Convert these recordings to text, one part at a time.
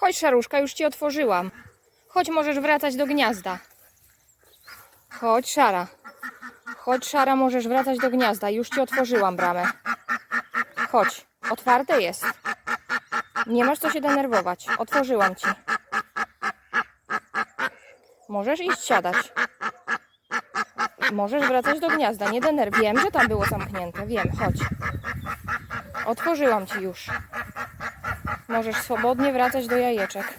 Chodź, szaruszka, już ci otworzyłam. Chodź, możesz wracać do gniazda. Chodź, szara. Chodź, szara, możesz wracać do gniazda. Już ci otworzyłam bramę. Chodź, otwarte jest. Nie masz co się denerwować. Otworzyłam ci. Możesz iść siadać. Możesz wracać do gniazda. Nie denerw. Wiem, że tam było zamknięte. Wiem, chodź. Otworzyłam ci już. Możesz swobodnie wracać do jajeczek.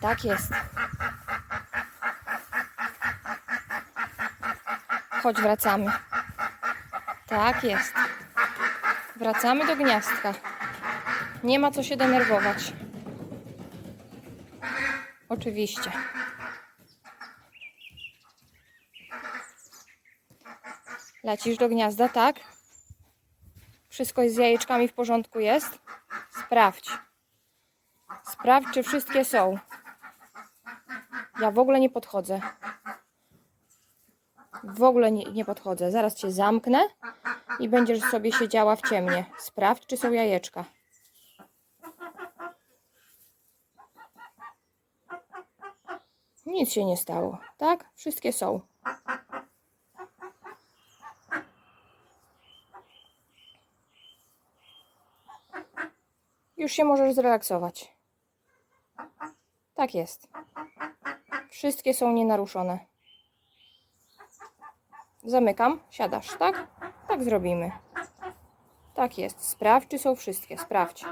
Tak jest. Chodź, wracamy. Tak jest. Wracamy do gniazdka. Nie ma co się denerwować. Oczywiście. Lecisz do gniazda, tak? Wszystko z jajeczkami w porządku jest? Sprawdź. Sprawdź, czy wszystkie są. Ja w ogóle nie podchodzę. W ogóle nie, nie podchodzę. Zaraz cię zamknę i będziesz sobie siedziała w ciemnie. Sprawdź, czy są jajeczka. Nic się nie stało, tak? Wszystkie są. Już się możesz zrelaksować. Tak jest. Wszystkie są nienaruszone. Zamykam, siadasz, tak? Tak zrobimy. Tak jest. Sprawdź, czy są wszystkie. Sprawdź.